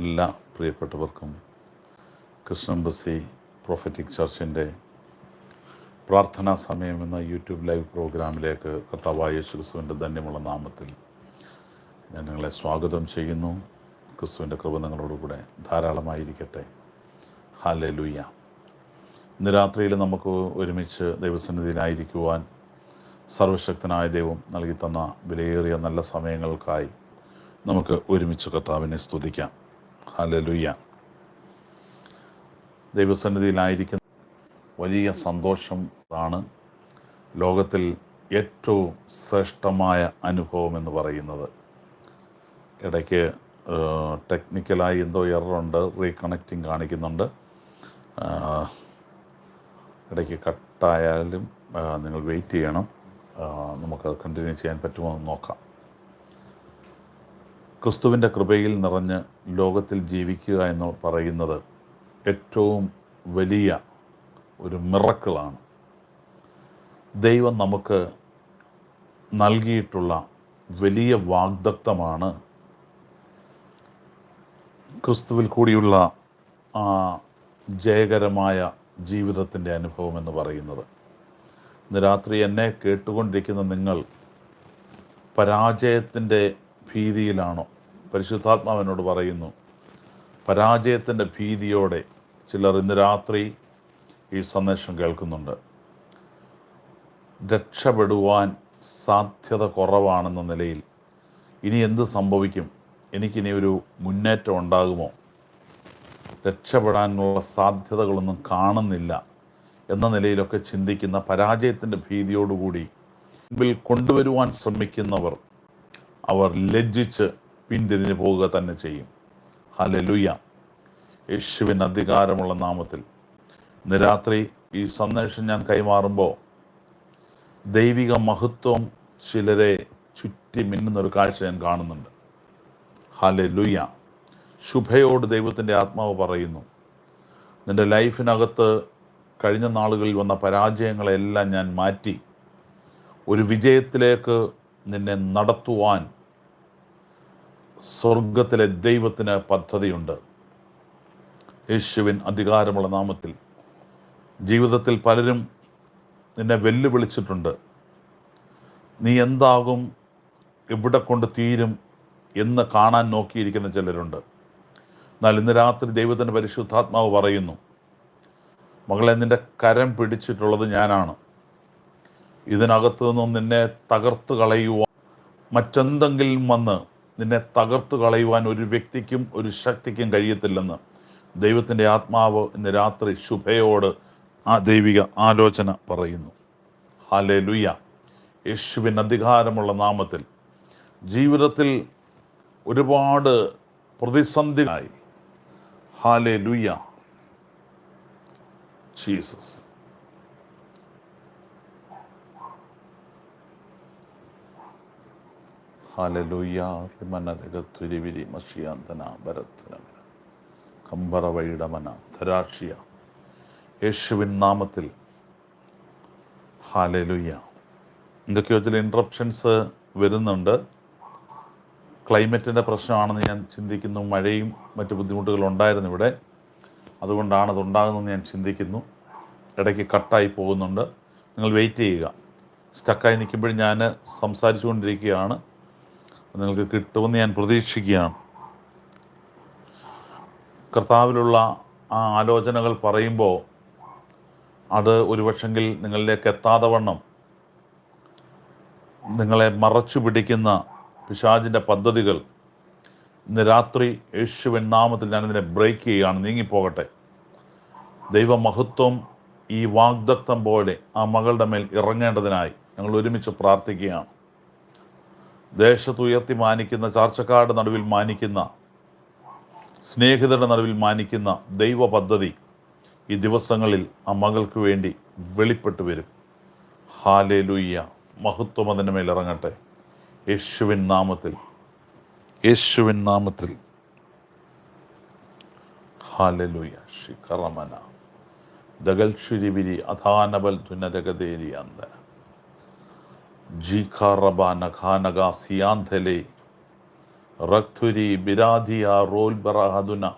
എല്ലാ പ്രിയപ്പെട്ടവർക്കും കൃഷ്ണംബസി പ്രൊഫറ്റിക് ചർച്ചിന്റെ പ്രാർത്ഥനാ സമയം എന്ന യൂട്യൂബ് ലൈവ് പ്രോഗ്രാമിലേക്ക് കർത്താവായ യേശു ക്രിസ്തുവിന്റെ ധന്യമുള്ള നാമത്തിൽ ഞാൻ നിങ്ങളെ സ്വാഗതം ചെയ്യുന്നു. ക്രിസ്തുവിന്റെ കൃപ നിങ്ങളോടുകൂടെ ധാരാളമായിരിക്കട്ടെ. ഹാലെ ലുയ്യ ഇന്ന് രാത്രിയിൽ നമുക്ക് ഒരുമിച്ച് ദൈവസന്നിധിയിലായിരിക്കുവാൻ സർവശക്തനായ ദൈവം നൽകി തന്ന വിലയേറിയ നല്ല സമയങ്ങൾക്കായി നമുക്ക് ഒരുമിച്ച് കർത്താവിനെ സ്തുതിക്കാം. ഹാലലുയ്യ ദൈവസന്നിധിയിലായിരിക്കുന്ന വലിയ സന്തോഷം ആണ് ലോകത്തിൽ ഏറ്റവും ശ്രേഷ്ഠമായ അനുഭവം എന്ന് പറയുന്നത്. ഇടയ്ക്ക് ടെക്നിക്കലായി എന്തോ എററുണ്ട് റീകണക്റ്റിംഗ് കാണിക്കുന്നുണ്ട്. ഇടയ്ക്ക് കട്ടായാലും നിങ്ങൾ വെയിറ്റ് ചെയ്യണം. നമുക്കത് കണ്ടിന്യൂ ചെയ്യാൻ പറ്റുമോ എന്ന് നോക്കാം. ക്രിസ്തുവിന്റെ കൃപയിൽ നിറഞ്ഞ് ലോകത്തിൽ ജീവിക്കുക എന്ന് പറയുന്നത് ഏറ്റവും വലിയ ഒരു മിറക്കിളാണ്. ദൈവം നമുക്ക് നൽകിയിട്ടുള്ള വലിയ വാഗ്ദത്തമാണ് ക്രിസ്തുവിൽ കൂടിയുള്ള ആ ജയകരമായ ജീവിതത്തിന്റെ അനുഭവം എന്ന് പറയുന്നത്. ഇന്ന് രാത്രി എന്നെ കേട്ടുകൊണ്ടിരിക്കുന്ന നിങ്ങൾ പരാജയത്തിന്റെ ഭീതിയിലാണോ? പരിശുദ്ധാത്മാവിനോട് പറയുന്നു പരാജയത്തിന്റെ ഭീതിയോടെ ചിലർ ഇന്ന് രാത്രി ഈ സന്ദേശം കേൾക്കുന്നുണ്ട്. രക്ഷപ്പെടുവാൻ സാധ്യത കുറവാണെന്ന നിലയിൽ ഇനി എന്ത് സംഭവിക്കും? എനിക്കിനി ഒരു മുന്നേറ്റം ഉണ്ടാകുമോ? രക്ഷപ്പെടാനുള്ള സാധ്യതകളൊന്നും കാണുന്നില്ല എന്ന നിലയിലൊക്കെ ചിന്തിക്കുന്ന പരാജയത്തിന്റെ ഭീതിയോടുകൂടി മുമ്പിൽ കൊണ്ടുവരുവാൻ ശ്രമിക്കുന്നവർ അവർ ലജ്ജിച്ച് പിന്തിരിഞ്ഞു പോവുക തന്നെ ചെയ്യും. ഹലലുയ യേശുവിൻ അധികാരമുള്ള നാമത്തിൽ. ഇന്ന് രാത്രി ഈ സന്ദേശം ഞാൻ കൈമാറുമ്പോൾ ദൈവിക മഹത്വം ചിലരെ ചുറ്റി മിന്നുന്നൊരു കാഴ്ച ഞാൻ കാണുന്നുണ്ട്. ഹലലുയ ശുഭയോട് ദൈവത്തിന്റെ ആത്മാവ് പറയുന്നു. നിന്റെ ലൈഫിനകത്ത് കഴിഞ്ഞ നാളുകളിൽ വന്ന പരാജയങ്ങളെല്ലാം ഞാൻ മാറ്റി. ഒരു വിജയത്തിലേക്ക് നിന്നെ നടത്തുവാൻ സ്വർഗത്തിലെ ദൈവത്തിന് പദ്ധതിയുണ്ട്. യേശുവിൻ അധികാരമുള്ള നാമത്തിൽ. ജീവിതത്തിൽ പലരും നിന്നെ വെല്ലുവിളിച്ചിട്ടുണ്ട്. നീ എന്താകും എവിടെ കൊണ്ട് തീരും എന്ന് കാണാൻ നോക്കിയിരിക്കുന്ന ചിലരുണ്ട്. എന്നാൽ ഇന്ന് രാത്രി ദൈവത്തിന്റെ പരിശുദ്ധാത്മാവ് പറയുന്നു മകളെ നിന്റെ കരം പിടിച്ചിട്ടുള്ളത് ഞാനാണ്. ഇതിനകത്തു നിന്നും നിന്നെ തകർത്ത് കളയുവാൻ മറ്റെന്തെങ്കിലും വന്ന് നിന്നെ തകർത്ത് കളയുവാൻ ഒരു വ്യക്തിക്കും ഒരു ശക്തിക്കും കഴിയത്തില്ലെന്ന് ദൈവത്തിന്റെ ആത്മാവ് ഇന്ന് രാത്രി ശുഭയോട് ആ ദൈവിക ആലോചന പറയുന്നു. ഹാലേ ലുയ്യ യേശുവിൻ അധികാരമുള്ള നാമത്തിൽ ജീവിതത്തിൽ ഒരുപാട് പ്രതിസന്ധിയായി ഹാലേ ലുയ്യ ജീസസ്. ഹാലലുയ്യ റിമനരകത്തുരിവിരി മഷിയാന്തന ഭരത്തനമന കമ്പറ വൈഡമന ധരാക്ഷിയ യേശുവിൻ നാമത്തിൽ. ഹാലലുയ്യ എന്തൊക്കെയോ ചില ഇൻട്രപ്ഷൻസ് വരുന്നുണ്ട്. ക്ലൈമറ്റിന്റെ പ്രശ്നമാണെന്ന് ഞാൻ ചിന്തിക്കുന്നു. മഴയും മറ്റ് ബുദ്ധിമുട്ടുകളും ഉണ്ടായിരുന്നു ഇവിടെ. അതുകൊണ്ടാണ് അതുണ്ടാകുന്നതെന്ന് ഞാൻ ചിന്തിക്കുന്നു. ഇടയ്ക്ക് കട്ടായി പോകുന്നുണ്ട്. നിങ്ങൾ വെയിറ്റ് ചെയ്യുക. സ്റ്റക്കായി നിൽക്കുമ്പോൾ ഞാൻ സംസാരിച്ചുകൊണ്ടിരിക്കുകയാണ്. നിങ്ങൾക്ക് കിട്ടുമെന്ന് ഞാൻ പ്രതീക്ഷിക്കുകയാണ്. കർത്താവിലുള്ള ആ ആലോചനകൾ പറയുമ്പോൾ അത് ഒരുപക്ഷെങ്കിൽ നിങ്ങളിലേക്ക് എത്താതെ വണ്ണം നിങ്ങളെ മറച്ചു പിടിക്കുന്ന പിശാജിന്റെ പദ്ധതികൾ ഇന്ന് രാത്രി യേശുവിൻ നാമത്തിൽ ഞാനിതിനെ ബ്രേക്ക് ചെയ്യുകയാണ്. നീങ്ങിപ്പോകട്ടെ. ദൈവമഹത്വം ഈ വാഗ്ദത്തം പോലെ ആ മകളുടെ മേൽ ഇറങ്ങേണ്ടതിനായി ഞങ്ങൾ ഒരുമിച്ച് പ്രാർത്ഥിക്കുകയാണ്. ദേശത്ത് ഉയർത്തി മാനിക്കുന്ന ചാർച്ചക്കാട് നടുവിൽ മാനിക്കുന്ന സ്നേഹിതരുടെ നടുവിൽ മാനിക്കുന്ന ദൈവ പദ്ധതി ഈ ദിവസങ്ങളിൽ ആ മകൾക്ക് വേണ്ടി വെളിപ്പെട്ടു വരും. ഹാലേ ലുയ്യ മഹത്വം അതിന്റെ മേലിറങ്ങട്ടെ യേശുവിൻ നാമത്തിൽ. യേശുവിൻ നാമത്തിൽ. ഹാലേ ലുയ്യ ശിഖറമന. ദഗൽ ശുരിവിരി അധാനബൽ തുനരഗതേരി ബറാഹദുന.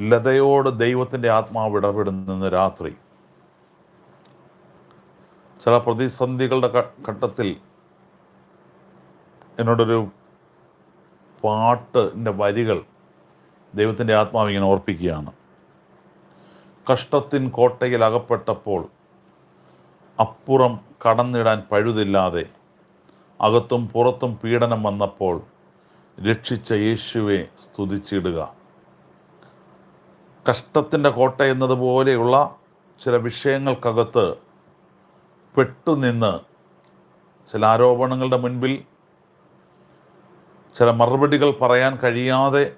ലതയോട് ദൈവത്തിന്റെ ആത്മാവ് ഇടപെടുന്ന രാത്രി. ചില പ്രതിസന്ധികളുടെ ഘട്ടത്തിൽ എന്നോടൊരു പാട്ടിന്റെ വരികൾ ദൈവത്തിന്റെ ആത്മാവ് ഇങ്ങനെ ഓർപ്പിക്കുകയാണ്. കഷ്ടത്തിൻ കോട്ടയിൽ അകപ്പെട്ടപ്പോൾ അപ്പുറം കടന്നിടാൻ പഴുതില്ലാതെ അകത്തും പുറത്തും പീഡനം വന്നപ്പോൾ രക്ഷിച്ച യേശുവെ സ്തുതിച്ചിടുക. കഷ്ടത്തിന്റെ കോട്ട എന്നതുപോലെയുള്ള ചില വിഷയങ്ങൾക്കകത്ത് പെട്ടുനിന്ന് ചില ആരോപണങ്ങളുടെ മുൻപിൽ ചില മറുപടികൾ പറയാൻ കഴിയാതെ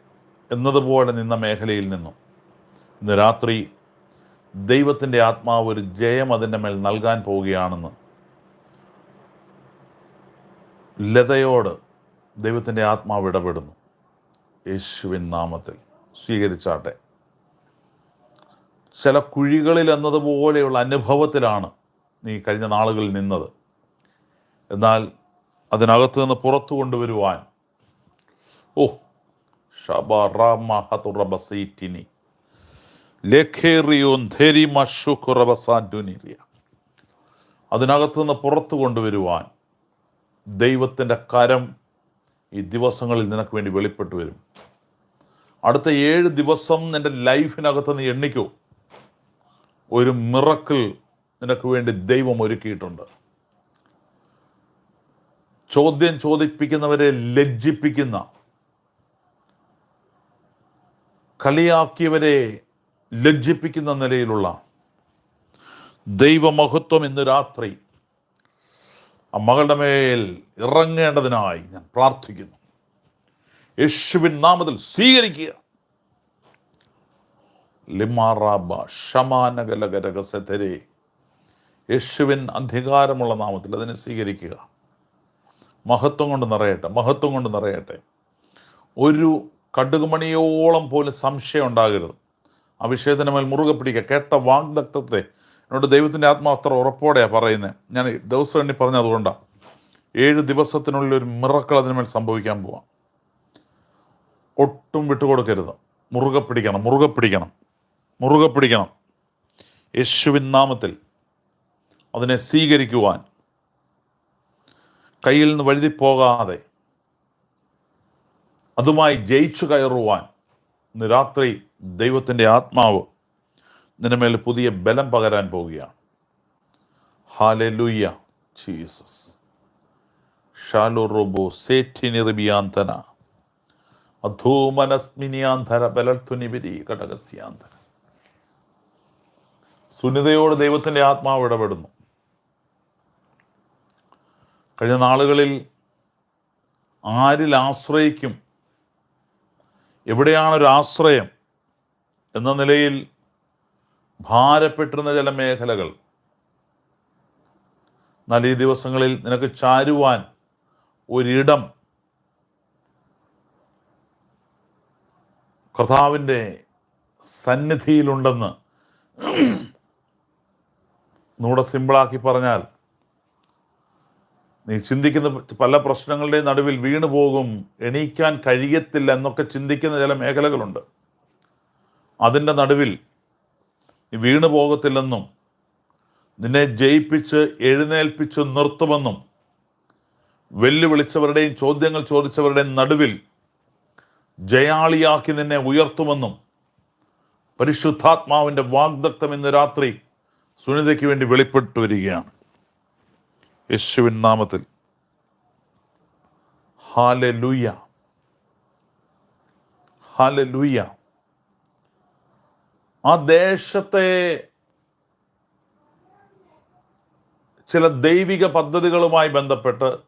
എന്നതുപോലെ നിന്ന മേഖലയിൽ നിന്നും. ഇന്ന് രാത്രി ദൈവത്തിന്റെ ആത്മാവ് ഒരു ജയം അതിന്റെ മേൽ നൽകാൻ പോവുകയാണെന്ന്. ലതയോട് ദൈവത്തിന്റെ ആത്മാവ് ഇടപെടുന്നു. യേശുവിൻ നാമത്തിൽ സ്വീകരിച്ചാട്ടെ. ചില കുഴികളിൽ എന്നതുപോലെയുള്ള അനുഭവത്തിലാണ് നീ കഴിഞ്ഞ നാളുകളിൽ നിന്നത്. എന്നാൽ അതിനകത്ത് നിന്ന് പുറത്തു കൊണ്ടുവരുവാൻ. ഓ ധേരിമഷുഖുറബസാൻഡുനിരിയ അതിനകത്ത് നിന്ന് പുറത്തു കൊണ്ടുവരുവാൻ ദൈവത്തിന്റെ കരം ഈ ദിവസങ്ങളിൽ നിനക്ക് വേണ്ടി വെളിപ്പെട്ടു വരും. അടുത്ത ഏഴ് ദിവസം നിന്റെ ലൈഫിനകത്ത് നീ എണ്ണിക്കൂ. ഒരു മിറക്കിൾ നിനക്ക് വേണ്ടി ദൈവം ഒരുക്കിയിട്ടുണ്ട്. ചോദ്യം ചോദിപ്പിക്കുന്നവരെ ലജ്ജിപ്പിക്കുന്ന കളിയാക്കിയവരെ ലജ്ജിപ്പിക്കുന്ന നിലയിലുള്ള ദൈവമഹത്വം ഇന്ന് രാത്രി ആ മകളുടെ മേൽ ഇറങ്ങേണ്ടതിനായി ഞാൻ പ്രാർത്ഥിക്കുന്നു. യേശുവിൻ നാമത്തിൽ സ്വീകരിക്കുക. ലിമാറാബ ഷമാനകലകരകസെതരെ യേശുവിൻ അധികാരമുള്ള നാമത്തിൽ അതിനെ സ്വീകരിക്കുക. മഹത്വം കൊണ്ട് നിറയട്ടെ മഹത്വം കൊണ്ട് നിറയട്ടെ. ഒരു കടുകുമണിയോളം പോലും സംശയം ഉണ്ടാകരുത്. വിഷയത്തിന് മേൽ മുറുകെ പിടിക്കുക. കേട്ട വാഗ്ദത്തത്തെ എന്നോട് ദൈവത്തിന്റെ ആത്മാവത്ര ഉറപ്പോടെയാണ് പറയുന്നത് ഞാൻ ദിവസം എണ്ണി പറഞ്ഞത് അതുകൊണ്ടാണ് ഏഴ് ദിവസത്തിനുള്ളിൽ ഒരു മിറക്കൾ അതിനുമേൽ സംഭവിക്കാൻ പോവാം. ഒട്ടും വിട്ടുകൊടുക്കരുത്. മുറുകെ പിടിക്കണം മുറുകെ പിടിക്കണം മുറുകെ പിടിക്കണം. യേശുവിൻ നാമത്തിൽ അതിനെ സ്വീകരിക്കുവാൻ. കയ്യിൽ നിന്ന് വഴുതി പോകാതെ അതുമായി ജയിച്ചു കയറുവാൻ. രാത്രി ദൈവത്തിന്റെ ആത്മാവ് നിനമേൽ പുതിയ ബലം പകരാൻ പോവുകയാണ്. ഹാലെ ലുയ്യ ജീസസ് ഷാലു റോബോ സേറ്റിനിറിബിയാന്തന. അധൂമനസ്മിനിയാന്തര ബലർത്തുനിബിരി ഘടകസ്യാന്തര സുനിതയോട് ദൈവത്തിന്റെ ആത്മാവ് ഇടപെടുന്നു. കഴിഞ്ഞ നാളുകളിൽ ആരിൽ ആശ്രയിക്കും എവിടെയാണ് ഒരു ആശ്രയം എന്ന നിലയിൽ ഭാരപ്പെട്ടിരുന്ന ചില മേഖലകൾ. എന്നാൽ ഈ ദിവസങ്ങളിൽ നിനക്ക് ചാരുവാൻ ഒരിടം കർത്താവിന്റെ സന്നിധിയിലുണ്ടെന്ന് ഒന്നുകൂടെ സിമ്പിളാക്കി പറഞ്ഞാൽ നീ ചിന്തിക്കുന്ന പല പ്രശ്നങ്ങളുടെയും നടുവിൽ വീണു പോകും എണീക്കാൻ കഴിയത്തില്ല എന്നൊക്കെ ചിന്തിക്കുന്ന ചില മേഖലകളുണ്ട്. അതിന്റെ നടുവിൽ വീണു പോകത്തില്ലെന്നും നിന്നെ ജയിപ്പിച്ച് എഴുന്നേൽപ്പിച്ച് നിർത്തുമെന്നും വെല്ലുവിളിച്ചവരുടെയും ചോദ്യങ്ങൾ ചോദിച്ചവരുടെയും നടുവിൽ ജയാളിയാക്കി നിന്നെ ഉയർത്തുമെന്നും പരിശുദ്ധാത്മാവിന്റെ വാഗ്ദത്തം ഇന്ന് രാത്രി സുനിതയ്ക്ക് വേണ്ടി വെളിപ്പെട്ടു വരികയാണ് യേശുവിൻ നാമത്തിൽ. ഹാലെ ലൂയ ഹാലെ ലൂയ ആ ദേശത്തെ ചില ദൈവിക പദ്ധതികളുമായി ബന്ധപ്പെട്ട്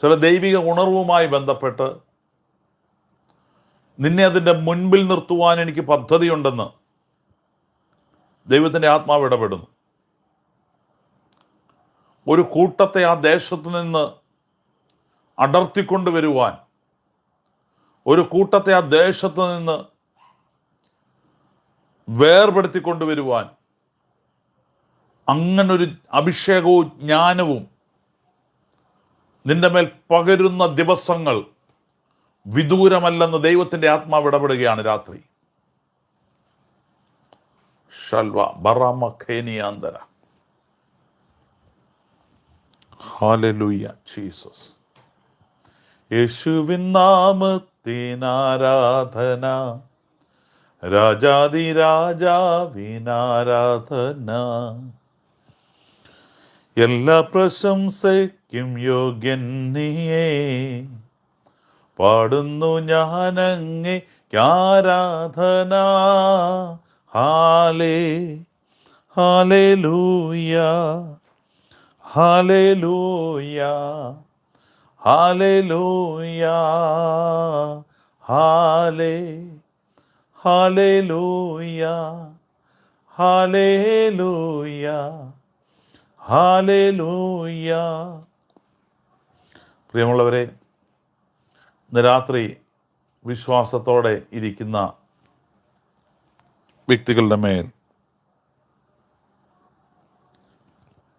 ചില ദൈവിക ഉണർവുമായി ബന്ധപ്പെട്ട് നിന്നെ അതിന്റെ മുൻപിൽ നിർത്തുവാൻ എനിക്ക് പദ്ധതിയുണ്ടെന്ന് ദൈവത്തിന്റെ ആത്മാവ് ഇടപെടുന്നു. ഒരു കൂട്ടത്തെ ആ ദേശത്ത് നിന്ന് അടർത്തിക്കൊണ്ട് വരുവാൻ ഒരു കൂട്ടത്തെ ആ ദേശത്ത് നിന്ന് വേർപെടുത്തിക്കൊണ്ട് വരുവാൻ അങ്ങനൊരു അഭിഷേകവും ജ്ഞാനവും നിന്റെ മേൽ പകരുന്ന ദിവസങ്ങൾ വിദൂരമല്ലെന്ന് ദൈവത്തിന്റെ ആത്മാവ് ഇടപെടുകയാണ് രാത്രി. ഷൽവ ബറാമ ഖേനിയാന്തര ഹാലലൂയ ജീസസ്. യേശുവിൻ നാമത്തിനാരാധന രാജാതി രാജാവിനാരാധന എല്ലാ പ്രശംസയ്ക്കും യോഗ്യൻ നീയേ. പാടുന്നു ഞാനങ്ങേ ആരാധന. ഹാലേ ഹാലേ ഹാലേലൂയ. ഹാലേലൂയ ഹാലൂയ ഹാലേ ഹാലൂയ ഹാലൂയ ഹാലൂയ പ്രിയമുള്ളവരെ രാത്രി വിശ്വാസത്തോടെ ഇരിക്കുന്ന വ്യക്തികളുടെ മേൽ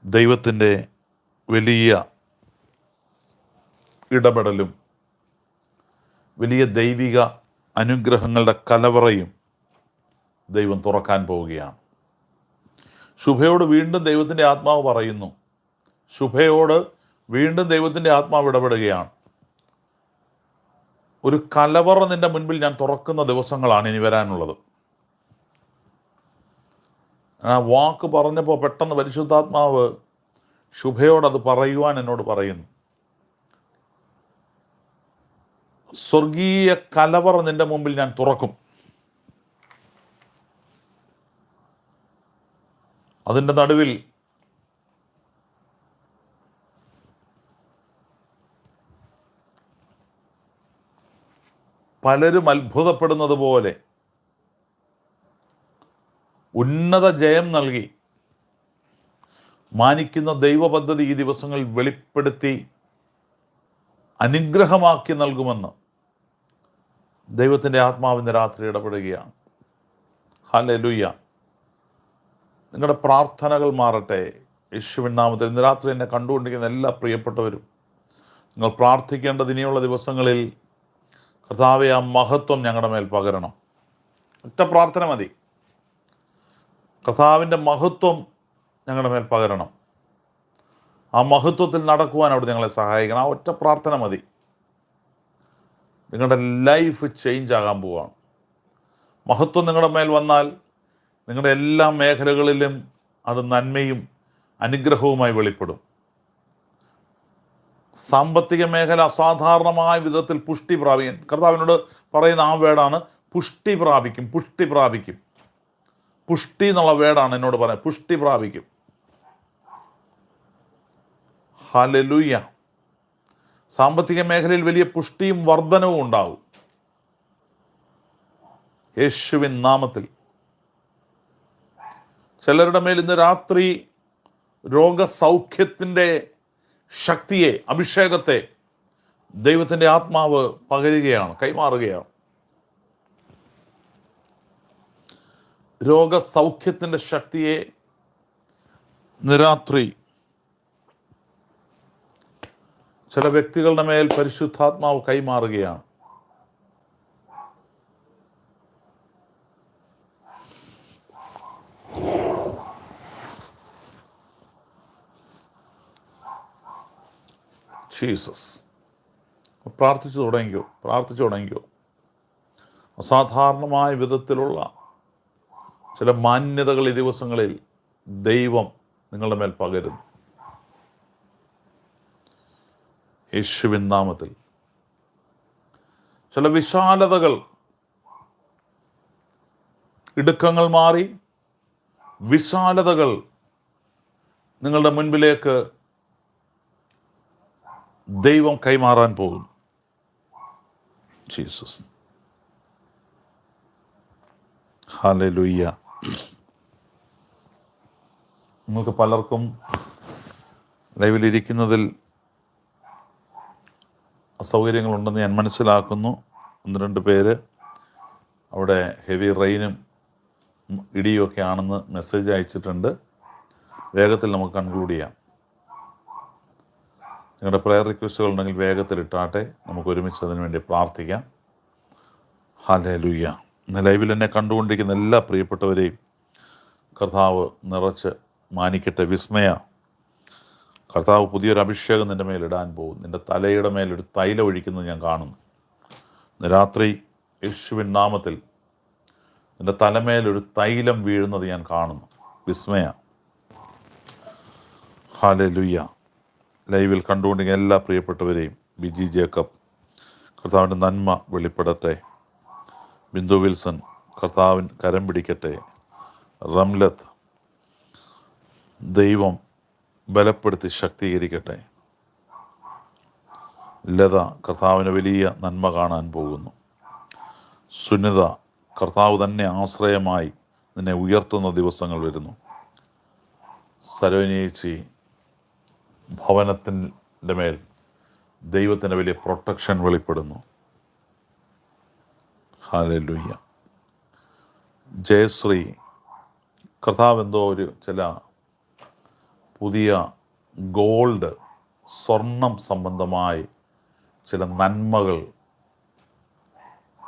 ദൈവത്തിന്റെ വലിയ ഇടപെടലും വലിയ ദൈവിക അനുഗ്രഹങ്ങളുടെ കലവറയും ദൈവം തുറക്കാൻ പോവുകയാണ്. ശുഭയോട് വീണ്ടും ദൈവത്തിന്റെ ആത്മാവ് പറയുന്നു. ശുഭയോട് വീണ്ടും ദൈവത്തിന്റെ ആത്മാവ് ഇടപെടുകയാണ്. ഒരു കലവറ നിന്റെ മുൻപിൽ ഞാൻ തുറക്കുന്ന ദിവസങ്ങളാണ് ഇനി വരാനുള്ളത്. ആ വാക്ക് പറഞ്ഞപ്പോൾ പെട്ടെന്ന് പരിശുദ്ധാത്മാവ് ശുഭയോടത് പറയുവാൻ എന്നോട് പറയുന്നു. സ്വർഗീയ കലവറ നിന്റെ മുമ്പിൽ ഞാൻ തുറക്കും. അതിന്റെ നടുവിൽ പലരും അത്ഭുതപ്പെടുന്നത് പോലെ ഉന്നത ജയം നൽകി. മാനിക്കുന്ന ദൈവ പദ്ധതി ഈ ദിവസങ്ങളിൽ വെളിപ്പെടുത്തി അനുഗ്രഹമാക്കി നൽകുമെന്ന് ദൈവത്തിന്റെ ആത്മാവിന്റെ രാത്രി ഇടപെടുകയാണ്. ഹലേ ലുയ്യ നിങ്ങളുടെ പ്രാർത്ഥനകൾ മാറട്ടെ. യേശുവിൻ നാമത്തിൽ ഇന്ന് രാത്രി എന്നെ കണ്ടുകൊണ്ടിരിക്കുന്ന എല്ലാ പ്രിയപ്പെട്ടവരും നിങ്ങൾ പ്രാർത്ഥിക്കേണ്ടത് ഇനിയുള്ള ദിവസങ്ങളിൽ കർത്താവെ ആ മഹത്വം ഞങ്ങളുടെ മേൽ പകരണം. ഒറ്റ പ്രാർത്ഥന മതി. കർത്താവിന്റെ മഹത്വം ഞങ്ങളുടെ മേൽ പകരണം. ആ മഹത്വത്തിൽ നടക്കുവാൻ അവിടെ ഞങ്ങളെ സഹായിക്കണം. ആ ഒറ്റ പ്രാർത്ഥന മതി. നിങ്ങളുടെ ലൈഫ് ചേഞ്ച് ആകാൻ പോവുകയാണ് മഹത്വം നിങ്ങളുടെ മേൽ വന്നാൽ നിങ്ങളുടെ എല്ലാ മേഖലകളിലും അത് നന്മയും അനുഗ്രഹവുമായി വെളിപ്പെടും. സാമ്പത്തിക മേഖല അസാധാരണമായ വിധത്തിൽ പുഷ്ടി പ്രാപിക്കും കർത്താവിനോട് പറയുന്ന ആ വേടാണ് പുഷ്ടി പ്രാപിക്കും പുഷ്ടി പ്രാപിക്കും. പുഷ്ടി എന്നുള്ള വേടാണ് എന്നോട് പറയാം. പുഷ്ടി പ്രാപിക്കും. ഹലലുയ്യ സാമ്പത്തിക മേഖലയിൽ വലിയ പുഷ്ടിയും വർധനവും ഉണ്ടാവും. യേശുവിൻ നാമത്തിൽ. ചിലരുടെ മേൽ ഇന്ന് രാത്രി രോഗസൗഖ്യത്തിന്റെ ശക്തിയെ അഭിഷേകത്തെ ദൈവത്തിന്റെ ആത്മാവ് പകരുകയാണ് കൈമാറുകയാണ്. രോഗസൗഖ്യത്തിന്റെ ശക്തിയെ നിരാത്രി. ചില വ്യക്തികളുടെ മേൽ പരിശുദ്ധാത്മാവ് കൈമാറുകയാണ്. ജീസസ്. പ്രാർത്ഥിച്ചു തുടങ്ങിയോ പ്രാർത്ഥിച്ചു തുടങ്ങിയോ അസാധാരണമായ വിധത്തിലുള്ള ചില മാന്യതകൾ ഈ ദിവസങ്ങളിൽ ദൈവം നിങ്ങളുടെ മേൽ പകരുന്നു. യേശുവിൻ നാമത്തിൽ. ചില വിശാലതകൾ. ഇടുക്കങ്ങൾ മാറി വിശാലതകൾ നിങ്ങളുടെ മുൻപിലേക്ക് ദൈവം കൈമാറാൻ പോകുന്നു. ജീസസ്. ഹാലലുയ്യ നിങ്ങൾക്ക് പലർക്കും ലൈവിലിരിക്കുന്നതിൽ അസൗകര്യങ്ങളുണ്ടെന്ന് ഞാൻ മനസ്സിലാക്കുന്നു. ഒന്ന് രണ്ട് പേര് അവിടെ ഹെവി റെയിനും ഇടിയും ഒക്കെ ആണെന്ന് മെസ്സേജ് അയച്ചിട്ടുണ്ട്. വേഗത്തിൽ നമുക്ക് കൺക്ലൂഡ് ചെയ്യാം. നിങ്ങളുടെ പ്രെയർ റിക്വസ്റ്റുകൾ ഉണ്ടെങ്കിൽ വേഗത്തിൽ ഇട്ടാട്ടെ നമുക്ക് ഒരുമിച്ച് അതിനു വേണ്ടി പ്രാർത്ഥിക്കാം. ഹലലുയ്യ ഇന്ന് ലൈവിൽ എന്നെ കണ്ടുകൊണ്ടിരിക്കുന്ന എല്ലാ പ്രിയപ്പെട്ടവരെയും കർത്താവ് നിറച്ച് മാനിക്കട്ടെ. വിസ്മയ. കർത്താവ് പുതിയൊരു അഭിഷേകം നിന്റെ മേലിടാൻ പോകും നിന്റെ തലയുടെ മേലൊരു തൈല ഒഴിക്കുന്നത് ഞാൻ കാണുന്നു. രാത്രി യേശുവിൻ നാമത്തിൽ നിന്റെ തലമേലൊരു തൈലം വീഴുന്നത് ഞാൻ കാണുന്നു. വിസ്മയ. ഹാലെ ലുയ്യ ലൈവിൽ കണ്ടുകൊണ്ടിരിക്കുന്ന എല്ലാ പ്രിയപ്പെട്ടവരെയും ബിജി ജേക്കബ് കർത്താവിന്റെ നന്മ വെളിപ്പെടട്ടെ. ബിന്ദു വിൽസൺ കർത്താവിൻ കരം പിടിക്കട്ടെ. റംലത്ത് ദൈവം ബലപ്പെടുത്തി ശക്തീകരിക്കട്ടെ. ലത കർത്താവിന് വലിയ നന്മ കാണാൻ പോകുന്നു. സുനിത കർത്താവ് തന്നെ ആശ്രയമായി നിന്നെ ഉയർത്തുന്ന ദിവസങ്ങൾ വരുന്നു. സരോനേച്ചി ഭവനത്തിന്റെ മേൽ ദൈവത്തിന്റെ വലിയ പ്രൊട്ടക്ഷൻ വെളിപ്പെടുന്നു. ഹാലലുയ്യ ജയശ്രീ. കർത്താവ് എന്തോ ഒരു ചില പുതിയ ഗോൾഡ് സ്വർണം സംബന്ധമായി ചില നന്മകൾ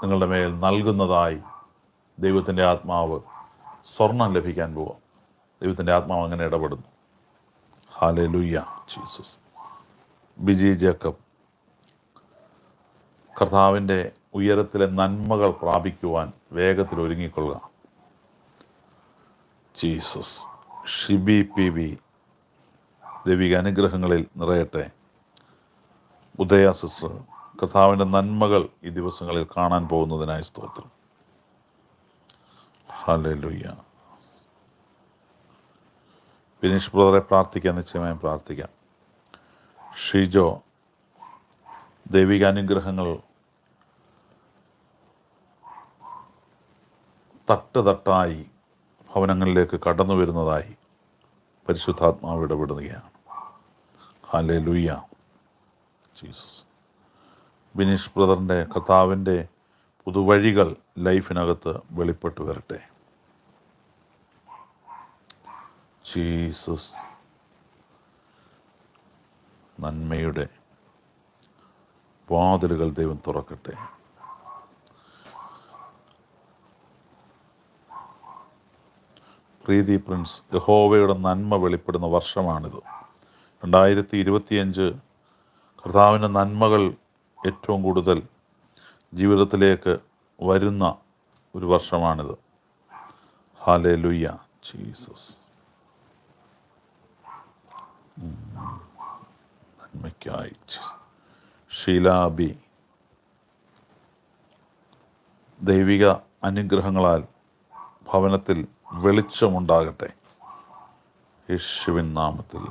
നിങ്ങളുടെ മേൽ നൽകുന്നതായി ദൈവത്തിന്റെ ആത്മാവ് സ്വർണം ലഭിക്കാൻ പോവാം. ദൈവത്തിന്റെ ആത്മാവ് അങ്ങനെ ഇടപെടുന്നു. ഹാലെ ലുയ്യ ജീസസ്. ബിജി ജേക്കബ്. കർത്താവിന്റെ ഉയരത്തിലെ നന്മകൾ പ്രാപിക്കുവാൻ വേഗത്തിൽ ഒരുങ്ങിക്കൊള്ളുക. ജീസസ്. ഷിബി പി വി ദൈവിക അനുഗ്രഹങ്ങളിൽ നിറയട്ടെ. ഉദയ സിസ്റ്റർ കഥാവിന്റെ നന്മകൾ ഈ ദിവസങ്ങളിൽ കാണാൻ പോകുന്നതിനായി സ്തോത്രം. ഹല്ലേലൂയ. വിനീഷ് ബ്രദറെ പ്രാർത്ഥിക്കാൻ നിശ്ചയമായും പ്രാർത്ഥിക്കാം. ഷിജോ ദൈവിക തട്ട് തട്ടായി ഭവനങ്ങളിലേക്ക് കടന്നു വരുന്നതായി പരിശുദ്ധാത്മാവ് ഇടപെടുകയാണ്. ഹാലേ ലുയ്യ ജീസസ്. ബിനീഷ് ബ്രദറിന്റെ കർത്താവിന്റെ പുതുവഴികൾ ലൈഫിനകത്ത് വെളിപ്പെട്ട് വരട്ടെ. ജീസസ്. നന്മയുടെ വാതിലുകൾ ദൈവം തുറക്കട്ടെ. പ്രീതി പ്രിൻസ് യഹോവയുടെ നന്മ വെളിപ്പെടുന്ന വർഷമാണിത്. രണ്ടായിരത്തി ഇരുപത്തിയഞ്ച് കർത്താവിന്റെ നന്മകൾ ഏറ്റവും കൂടുതൽ ജീവിതത്തിലേക്ക് വരുന്ന ഒരു വർഷമാണിത്. ഹാലേ ലുയ്യ ജീസസ്. നന്മയ്ക്കായി. ഷീലാബി. ദൈവിക അനുഗ്രഹങ്ങളാൽ ഭവനത്തിൽ വെളിച്ചമുണ്ടാകട്ടെ. യേശുവിൻ നാമത്തിൽ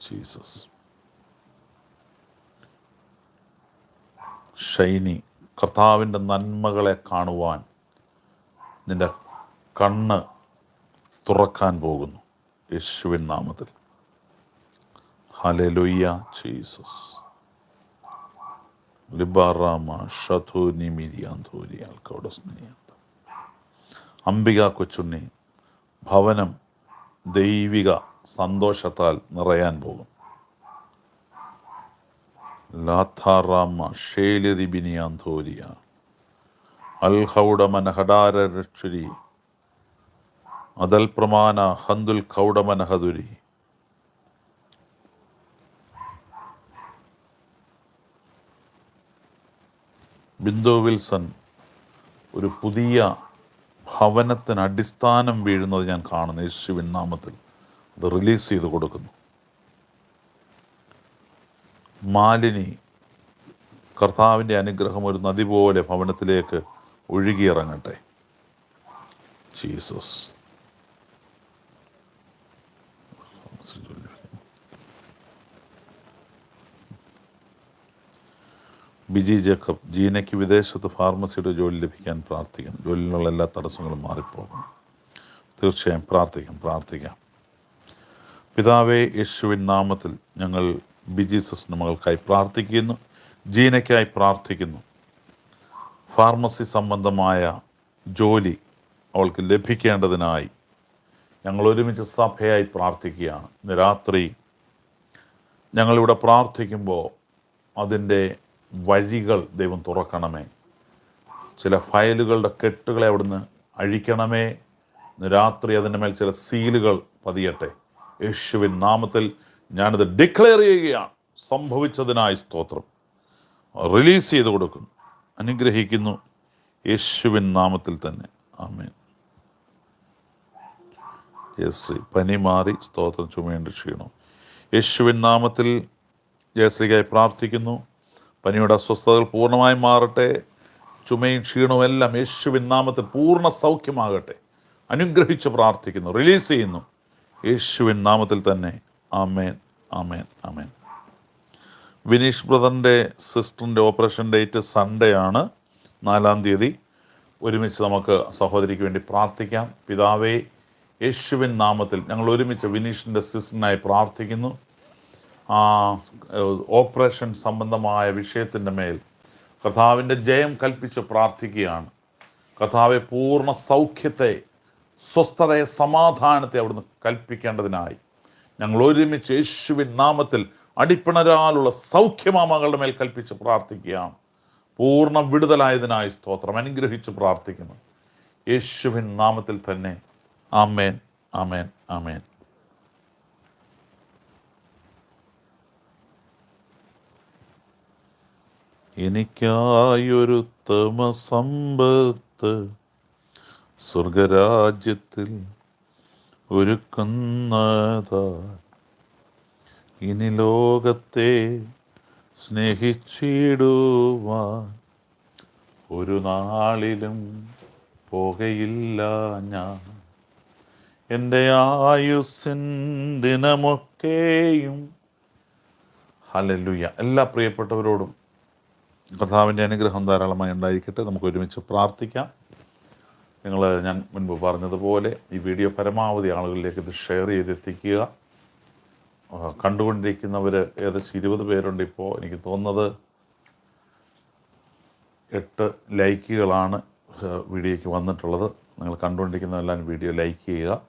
ജീസസ്. ഷൈനി കർത്താവിന്റെ നന്മകളെ കാണുവാൻ നിന്റെ കണ്ണ് തുറക്കാൻ പോകുന്നു. യേശുവിൻ നാമത്തിൽ. Hallelujah Jesus. ലിബാറാമ ഷഥൂനി മിരിയാന്തൂരി ആൾക്കോടസ്മിനിയാന്ത അംബിക കൊച്ചുണ്ണി ഭവനം ദൈവിക സന്തോഷത്താൽ നിറയാൻ പോകും. ലാഥാറാമ ഷേലിറിബിനിയാന്തോരിയ അൽഹൗഡമന ഹഡാര രക്ഷുരി. അതൽ പ്രമാന ഹന്തുൽ കൗഡമനഹതുരി ബിന്ദു വിൽസൺ ഒരു പുതിയ ഭവനത്തിന് അടിസ്ഥാനം വീഴുന്നത് ഞാൻ കാണുന്നു. യേശുവിൻ നാമത്തിൽ. അത് റിലീസ് ചെയ്ത് കൊടുക്കുന്നു. മാലിനി കർത്താവിന്റെ അനുഗ്രഹം ഒരു നദി പോലെ ഭവനത്തിലേക്ക് ഒഴുകിയിറങ്ങട്ടെ. ജീസസ്. ബിജി ജേക്കബ് ജീനയ്ക്ക് വിദേശത്ത് ഫാർമസിയുടെ ജോലി ലഭിക്കാൻ പ്രാർത്ഥിക്കാം ജോലിയിലുള്ള എല്ലാ തടസ്സങ്ങളും മാറിപ്പോകും തീർച്ചയായും പ്രാർത്ഥിക്കാം പ്രാർത്ഥിക്കാം. പിതാവേ യേശുവിൻ നാമത്തിൽ ഞങ്ങൾ ബിജി സിസ്റ്റർ മകൾക്കായി പ്രാർത്ഥിക്കുന്നു. ജീനയ്ക്കായി പ്രാർത്ഥിക്കുന്നു. ഫാർമസി സംബന്ധമായ ജോലി അവൾക്ക് ലഭിക്കേണ്ടതിനായി ഞങ്ങൾ ഒരുമിച്ച് സഭയായി പ്രാർത്ഥിക്കുകയാണ്. രാത്രി ഞങ്ങളിവിടെ പ്രാർത്ഥിക്കുമ്പോൾ അതിന്റെ വഴികൾ ദൈവം തുറക്കണമേ. ചില ഫയലുകളുടെ കെട്ടുകളെ അവിടുന്ന് അഴിക്കണമേ. രാത്രി അതിന്റെ മേൽ ചില സീലുകൾ പതിയട്ടെ. യേശുവിൻ നാമത്തിൽ ഞാനിത് ഡിക്ലെയർ ചെയ്യുകയാണ്. സംഭവിച്ചതിനായി സ്തോത്രം. റിലീസ് ചെയ്ത് കൊടുക്കുന്നു. അനുഗ്രഹിക്കുന്നു. യേശുവിൻ നാമത്തിൽ തന്നെ. ആമേൻ. ജയശ്രീ പനി മാറി സ്തോത്രം ചുമയേണ്ട ക്ഷീണം. യേശുവിൻ നാമത്തിൽ ജയശ്രീകായി പ്രാർത്ഥിക്കുന്നു. പനിയുടെ അസ്വസ്ഥതകൾ പൂർണമായും മാറട്ടെ. ചുമയും ക്ഷീണവും എല്ലാം യേശുവിൻ നാമത്തിൽ പൂർണ സൗഖ്യമാകട്ടെ. അനുഗ്രഹിച്ച് പ്രാർത്ഥിക്കുന്നു റിലീസ് ചെയ്യുന്നു. യേശുവിൻ നാമത്തിൽ തന്നെ. ആമേൻ ആമേൻ ആമേൻ. വിനീഷ് ബ്രദറിന്റെ സിസ്റ്ററിന്റെ ഓപ്പറേഷൻ ഡേറ്റ് സൺഡേ ആണ്. നാലാം തീയതി. ഒരുമിച്ച് നമുക്ക് സഹോദരിക്ക് വേണ്ടി പ്രാർത്ഥിക്കാം. പിതാവേ യേശുവിൻ നാമത്തിൽ ഞങ്ങൾ ഒരുമിച്ച് വിനീഷിന്റെ സിസ്റ്ററിനായി പ്രാർത്ഥിക്കുന്നു. ആ, ഓപ്പറേഷൻ സംബന്ധമായ വിഷയത്തിന്റെ മേൽ കർത്താവിന്റെ ജയം കൽപ്പിച്ച് പ്രാർത്ഥിക്കുകയാണ്. കർത്താവെ പൂർണ സൗഖ്യത്തെ സ്വസ്ഥതയെ സമാധാനത്തെ അവിടുന്ന് കൽപ്പിക്കേണ്ടതിനായി ഞങ്ങൾ ഒരുമിച്ച് യേശുവിൻ നാമത്തിൽ അടിപ്പിണരാലുള്ള സൗഖ്യമാമകളുടെ മേൽ കൽപ്പിച്ച് പ്രാർത്ഥിക്കുകയാണ്. പൂർണ വിടുതലായതിനായി സ്തോത്രം. അനുഗ്രഹിച്ച് പ്രാർത്ഥിക്കുന്നു. യേശുവിൻ നാമത്തിൽ തന്നെ. ആമേൻ. ആമേൻ. ആമേൻ. എനിക്കായൊരു തമ സമ്പത്ത് സ്വർഗരാജ്യത്തിൽ ഒരുക്കുന്നതാ. ഇനി ലോകത്തെ സ്നേഹിച്ചിടുവാൻ ഒരു നാളിലും പോകയില്ല ഞാൻ. എന്റെ ആയുസ്സിൻ ദിനമൊക്കെയും ഹലലുയ എല്ലാ പ്രിയപ്പെട്ടവരോടും കർത്താവിന്റെ അനുഗ്രഹം ധാരാളമായി ഉണ്ടായിരിക്കട്ടെ. നമുക്ക് ഒരുമിച്ച് പ്രാർത്ഥിക്കാം. നിങ്ങൾ ഞാൻ മുൻപ് പറഞ്ഞതുപോലെ ഈ വീഡിയോ പരമാവധി ആളുകളിലേക്ക് ഇത് ഷെയർ ചെയ്തെത്തിക്കുക. കണ്ടുകൊണ്ടിരിക്കുന്നവർ ഏകദേശം ഇരുപത് പേരുണ്ട് ഇപ്പോൾ എനിക്ക് തോന്നുന്നത് എട്ട് ലൈക്കുകളാണ് വീഡിയോയ്ക്ക് വന്നിട്ടുള്ളത്. നിങ്ങൾ കണ്ടുകൊണ്ടിരിക്കുന്നവരെല്ലാം വീഡിയോ ലൈക്ക് ചെയ്യുക.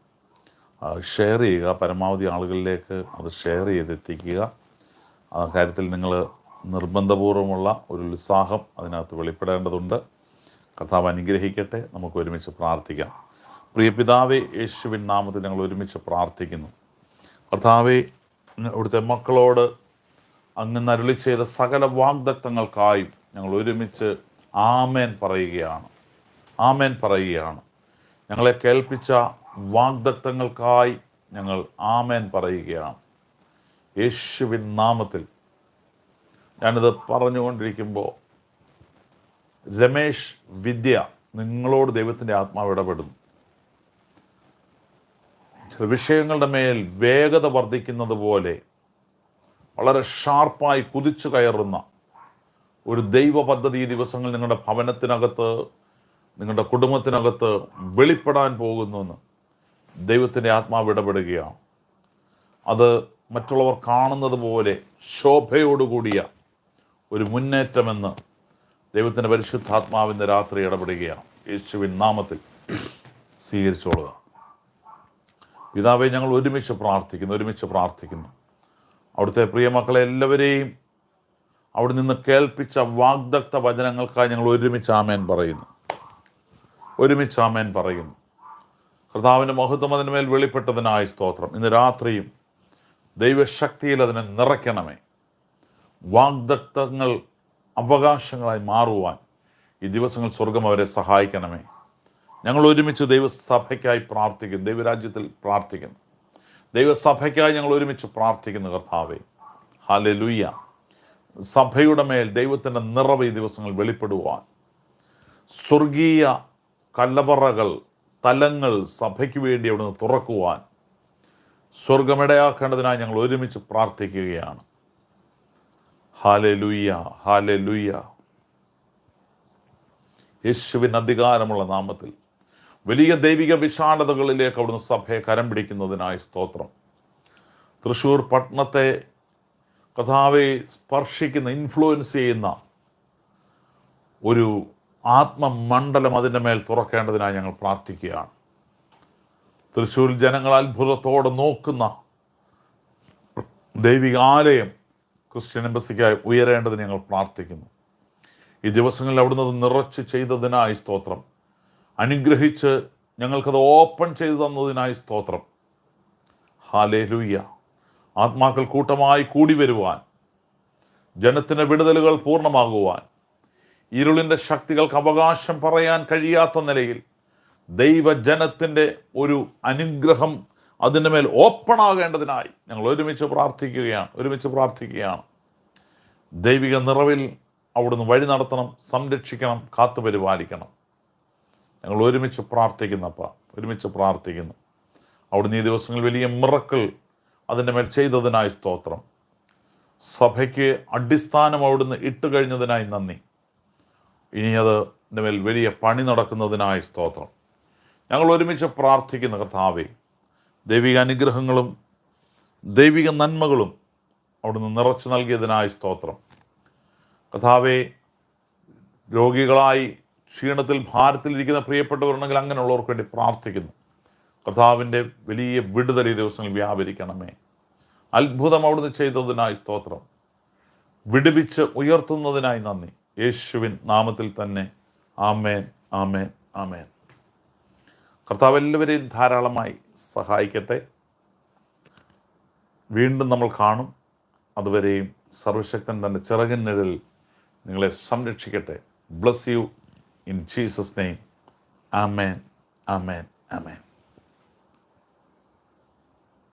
ഷെയർ ചെയ്യുക. പരമാവധി ആളുകളിലേക്ക് അത് ഷെയർ ചെയ്തെത്തിക്കുക. ആ കാര്യത്തിൽ നിങ്ങൾ നിർബന്ധപൂർവമുള്ള ഒരു ഉത്സാഹം അതിനകത്ത് വെളിപ്പെടേണ്ടതുണ്ട്. കർത്താവ് അനുഗ്രഹിക്കട്ടെ. നമുക്ക് ഒരുമിച്ച് പ്രാർത്ഥിക്കാം. പ്രിയ പിതാവേ യേശുവിൻ നാമത്തിൽ ഞങ്ങൾ ഒരുമിച്ച് പ്രാർത്ഥിക്കുന്നു. കർത്താവെ ഇവിടുത്തെ മക്കളോട് അങ്ങ് നരുളി ചെയ്ത സകല വാഗ്ദത്തങ്ങൾക്കായും ഞങ്ങൾ ഒരുമിച്ച് ആമേൻ പറയുകയാണ്. ആമേൻ പറയുകയാണ്. ഞങ്ങളെ കേൾപ്പിച്ച വാഗ്ദത്തങ്ങൾക്കായി ഞങ്ങൾ ആമേൻ പറയുകയാണ്. യേശുവിൻ നാമത്തിൽ ഞാനിത് പറഞ്ഞുകൊണ്ടിരിക്കുമ്പോൾ രമേശ് വിദ്യ നിങ്ങളോട് ദൈവത്തിന്റെ ആത്മാവ് ഇടപെടുന്നു. ചില വിഷയങ്ങളുടെ മേൽ വേഗത വർദ്ധിക്കുന്നത് പോലെ വളരെ ഷാർപ്പായി കുതിച്ചു കയറുന്ന ഒരു ദൈവ പദ്ധതി ദിവസങ്ങൾ നിങ്ങളുടെ ഭവനത്തിനകത്ത് നിങ്ങളുടെ കുടുംബത്തിനകത്ത് വെളിപ്പെടാൻ പോകുന്നുവെന്ന് ദൈവത്തിന്റെ ആത്മാവ് ഇടപെടുകയാണ്. അത് മറ്റുള്ളവർ കാണുന്നത് പോലെ ശോഭയോടുകൂടിയ ഒരു മുന്നേറ്റമെന്ന് ദൈവത്തിന്റെ പരിശുദ്ധാത്മാവിന്റെ രാത്രി ഇടപെടുകയാണ്. യേശുവിൻ നാമത്തിൽ സ്വീകരിച്ചോളുക. പിതാവെ ഞങ്ങൾ ഒരുമിച്ച് പ്രാർത്ഥിക്കുന്നു ഒരുമിച്ച് പ്രാർത്ഥിക്കുന്നു. അവിടുത്തെ പ്രിയ മക്കളെ എല്ലാവരെയും അവിടെ നിന്ന് കേൾപ്പിച്ച വാഗ്ദത്ത വചനങ്ങൾക്കായി ഞങ്ങൾ ഒരുമിച്ച് ആമേൻ പറയുന്നു. ഒരുമിച്ച് ആമേൻ പറയുന്നു. കർത്താവിന്റെ മഹത്വം അതിന് മേൽ വെളിപ്പെട്ടതിനായി സ്തോത്രം. ഇന്ന് രാത്രിയും ദൈവശക്തിയിൽ അതിനെ നിറയ്ക്കണമേ. വാഗ്ദത്തങ്ങൾ അവകാശങ്ങളായി മാറുവാൻ ഈ ദിവസങ്ങൾ സ്വർഗം അവരെ സഹായിക്കണമേ. ഞങ്ങൾ ഒരുമിച്ച് ദൈവസഭയ്ക്കായി പ്രാർത്ഥിക്കുന്നു. ദൈവരാജ്യത്തിൽ പ്രാർത്ഥിക്കുന്നു. ദൈവസഭയ്ക്കായി ഞങ്ങൾ ഒരുമിച്ച് പ്രാർത്ഥിക്കുന്നു കർത്താവെ. ഹാലലുയ്യ സഭയുടെ മേൽ ദൈവത്തിന്റെ നിറവ് ഈ ദിവസങ്ങൾ വെളിപ്പെടുവാൻ. സ്വർഗീയ കല്ലവറകൾ തലങ്ങൾ സഭയ്ക്ക് വേണ്ടി അവിടുന്ന് തുറക്കുവാൻ. സ്വർഗമിടയാക്കേണ്ടതിനായി ഞങ്ങൾ ഒരുമിച്ച് പ്രാർത്ഥിക്കുകയാണ്. ഹാലെ ലുയ്യ ഹാലെ യേശുവിൻ അധികാരമുള്ള നാമത്തിൽ വലിയ ദൈവിക വിശാലതകളിലേക്ക് അവിടുന്ന് സഭയെ കരം പിടിക്കുന്നതിനായി സ്തോത്രം. തൃശ്ശൂർ പട്ടണത്തെ കഥാവെ സ്പർശിക്കുന്ന ഇൻഫ്ലുവൻസ് ചെയ്യുന്ന ഒരു ആത്മമണ്ഡലം അതിന്റെ മേൽ തുറക്കേണ്ടതിനായി ഞങ്ങൾ പ്രാർത്ഥിക്കുകയാണ്. തൃശ്ശൂർ ജനങ്ങൾ അത്ഭുതത്തോടെ നോക്കുന്ന ദൈവികാലയം ക്രിസ്ത്യൻ എംബസിക്കായി ഉയരേണ്ടതിന് ഞങ്ങൾ പ്രാർത്ഥിക്കുന്നു. ഈ ദിവസങ്ങളിൽ അവിടുന്ന് നിറച്ച് ചെയ്തതിനായി സ്തോത്രം. അനുഗ്രഹിച്ച് ഞങ്ങൾക്കത് ഓപ്പൺ ചെയ്തു തന്നതിനായി സ്തോത്രം. ഹാലേ ലൂയ്യ ആത്മാക്കൾ കൂട്ടമായി കൂടി വരുവാൻ ജനത്തിന്റെ വിടുതലുകൾ പൂർണമാകുവാൻ ഇരുളിന്റെ ശക്തികൾക്ക് അവകാശം പറയാൻ കഴിയാത്ത നിലയിൽ ദൈവജനത്തിന്റെ ഒരു അനുഗ്രഹം അതിന്റെ മേൽ ഓപ്പൺ ആകേണ്ടതിനായി ഞങ്ങൾ ഒരുമിച്ച് പ്രാർത്ഥിക്കുകയാണ് ഒരുമിച്ച് പ്രാർത്ഥിക്കുകയാണ്. ദൈവിക നിറവിൽ അവിടുന്ന് വഴി നടത്തണം സംരക്ഷിക്കണം കാത്തു പരിപാലിക്കണം. ഞങ്ങൾ ഒരുമിച്ച് പ്രാർത്ഥിക്കുന്നപ്പ ഒരുമിച്ച് പ്രാർത്ഥിക്കുന്നു. അവിടുന്ന് ഈ ദിവസങ്ങൾ വലിയ മിറക്കൾ അതിന്റെ മേൽ ചെയ്തതിനായി സ്തോത്രം. സഭയ്ക്ക് അടിസ്ഥാനം അവിടുന്ന് ഇട്ട് കഴിഞ്ഞതിനായി നന്ദി. ഇനി അത് മേൽ വലിയ പണി നടക്കുന്നതിനായി സ്തോത്രം. ഞങ്ങൾ ഒരുമിച്ച് പ്രാർത്ഥിക്കുന്ന കർത്താവെ. ദൈവിക അനുഗ്രഹങ്ങളും ദൈവിക നന്മകളും അവിടുന്ന് നിറച്ചു നൽകിയതിനായി സ്തോത്രം. കഥാവെ രോഗികളായി ക്ഷീണത്തിൽ ഭാരത്തിലിരിക്കുന്ന പ്രിയപ്പെട്ടവരുണ്ടെങ്കിൽ അങ്ങനെയുള്ളവർക്ക് വേണ്ടി പ്രാർത്ഥിക്കുന്നു. കർത്താവിന്റെ വലിയ വിടുതൽ ഈ ദിവസങ്ങളിൽ വ്യാപരിക്കണമേ. അത്ഭുതം അവിടുന്ന് ചെയ്തതിനായി സ്തോത്രം. വിടുവിച്ച് ഉയർത്തുന്നതിനായി നന്ദി. യേശുവിൻ നാമത്തിൽ തന്നെ ആമേൻ ആമേൻ ആമേൻ. കർത്താവ് എല്ലാവരെയും ധാരാളമായി സഹായിക്കട്ടെ. വീണ്ടും നമ്മൾ കാണും. അതുവരെയും സർവശക്തൻ തന്റെ ചിറകിൻ നിഴലിൽ നിങ്ങളെ സംരക്ഷിക്കട്ടെ. Bless you in Jesus name amen amen amen